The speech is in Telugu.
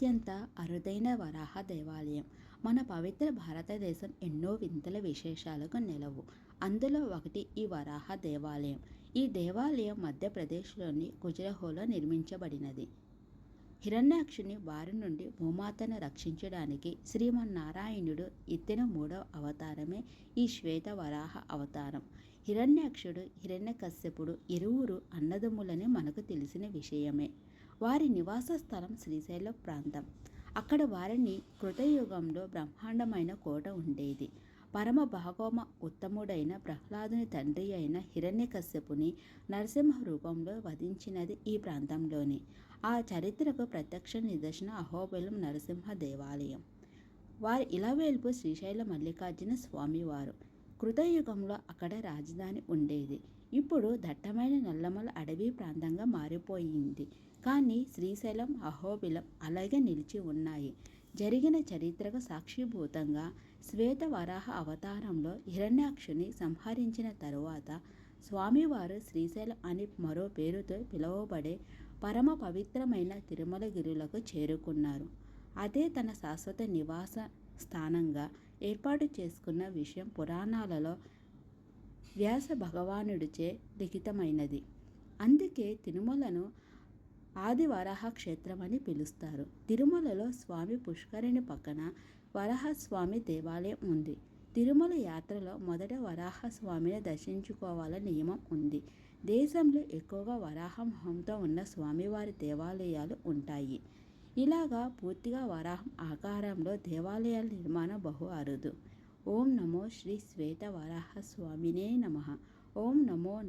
అత్యంత అరుదైన వరాహ దేవాలయం. మన పవిత్ర భారతదేశం ఎన్నో వింతల విశేషాలకు నిలవు. అందులో ఒకటి ఈ వరాహ దేవాలయం. ఈ దేవాలయం మధ్యప్రదేశ్లోని గుజరహోలో నిర్మించబడినది. హిరణ్యాక్షుని వారి నుండి భూమాతను రక్షించడానికి శ్రీమన్నారాయణుడు ఎత్తిన మూడవ అవతారమే ఈ శ్వేత వరాహ అవతారం. హిరణ్యాక్షుడు హిరణ్యకశ్యపుడు ఇరువురు అన్నదమ్ములని మనకు తెలిసిన విషయమే. వారి నివాస స్థలం శ్రీశైలం ప్రాంతం. అక్కడ వారిని కృతయుగంలో బ్రహ్మాండమైన కోట ఉండేది. పరమ భాగోమ ఉత్తముడైన ప్రహ్లాదుని తండ్రి అయిన హిరణ్యకశ్యపుని నరసింహ రూపంలో వధించినది ఈ ప్రాంతంలోని. ఆ చరిత్రకు ప్రత్యక్ష నిదర్శన అహోబిలం నరసింహ దేవాలయం. వారి ఇలవేల్పు శ్రీశైల మల్లికార్జున స్వామివారు. కృతయుగంలో అక్కడ రాజధాని ఉండేది. ఇప్పుడు దట్టమైన నల్లమల అడవి ప్రాంతంగా మారిపోయింది. కానీ శ్రీశైలం అహోబిలం అలాగే నిలిచి ఉన్నాయి. జరిగిన చరిత్రకు సాక్షిభూతంగా శ్వేత వరాహ అవతారంలో హిరణ్యాక్షుని సంహరించిన తరువాత స్వామివారు శ్రీశైలం అని మరో పేరుతో పిలువబడే పరమ పవిత్రమైన తిరుమలగిరులకు చేరుకున్నారు. అదే తన శాశ్వత నివాస స్థానంగా ఏర్పాటు చేసుకున్న విషయం పురాణాలలో వ్యాస భగవానుడిచే లిఖితమైనది. అందుకే తిరుమలను ఆది వరాహ క్షేత్రం అని పిలుస్తారు. తిరుమలలో స్వామి పుష్కరిణి పక్కన వరాహస్వామి దేవాలయం ఉంది. తిరుమల యాత్రలో మొదట వరాహస్వామిని దర్శించుకోవాలని నియమం ఉంది. దేశంలో ఎక్కువగా వరాహ మొహంతో ఉన్న స్వామివారి దేవాలయాలు ఉంటాయి. ఇలాగా పూర్తిగా వరాహం ఆకారంలో దేవాలయాల నిర్మాణం బహు అరుదు. ఓం నమో శ్రీ శ్వేత వరాహ స్వామినే నమ. ఓం నమో